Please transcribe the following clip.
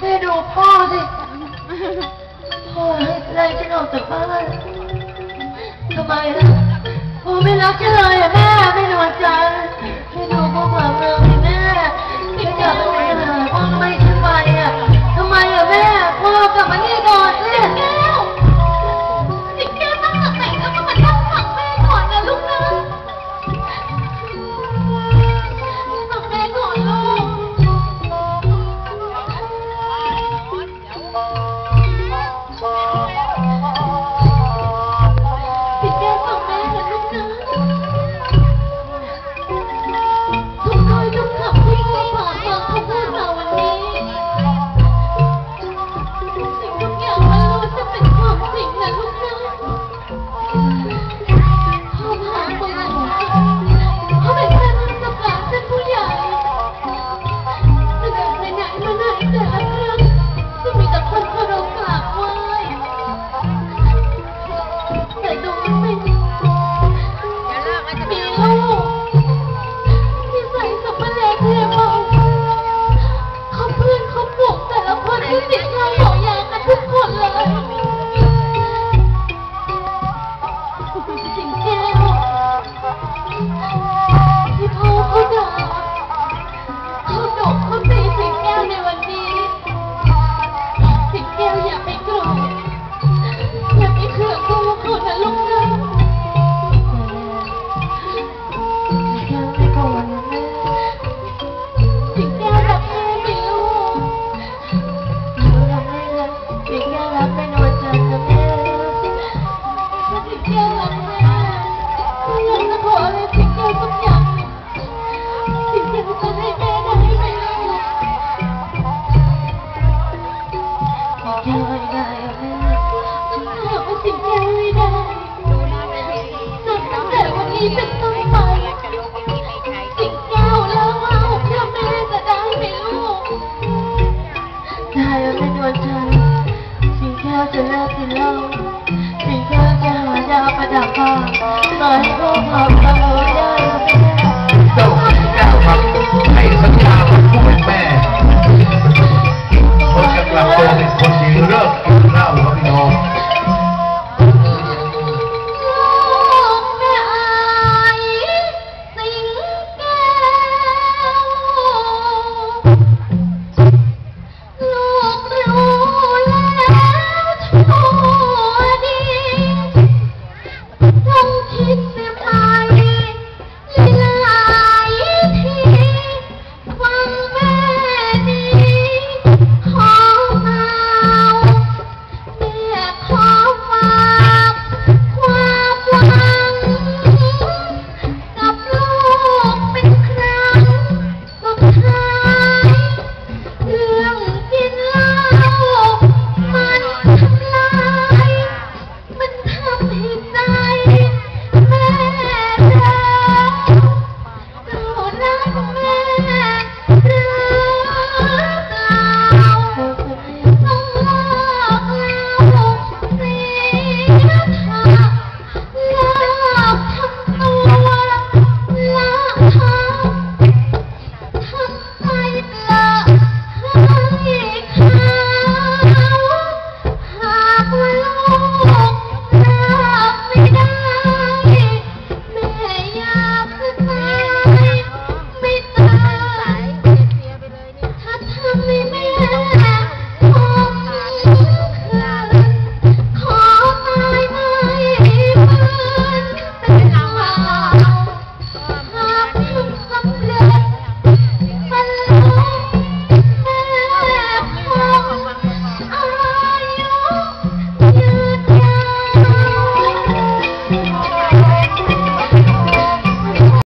แม่ดูพ่อสิ พ่อไล่ฉันออกจากบ้านทำไมล่ะพ่อไม่รักฉันเลยแม่ไม่นอนใจ Sila Sila Sila Sila Sila Sila Sila Sila Sila Sila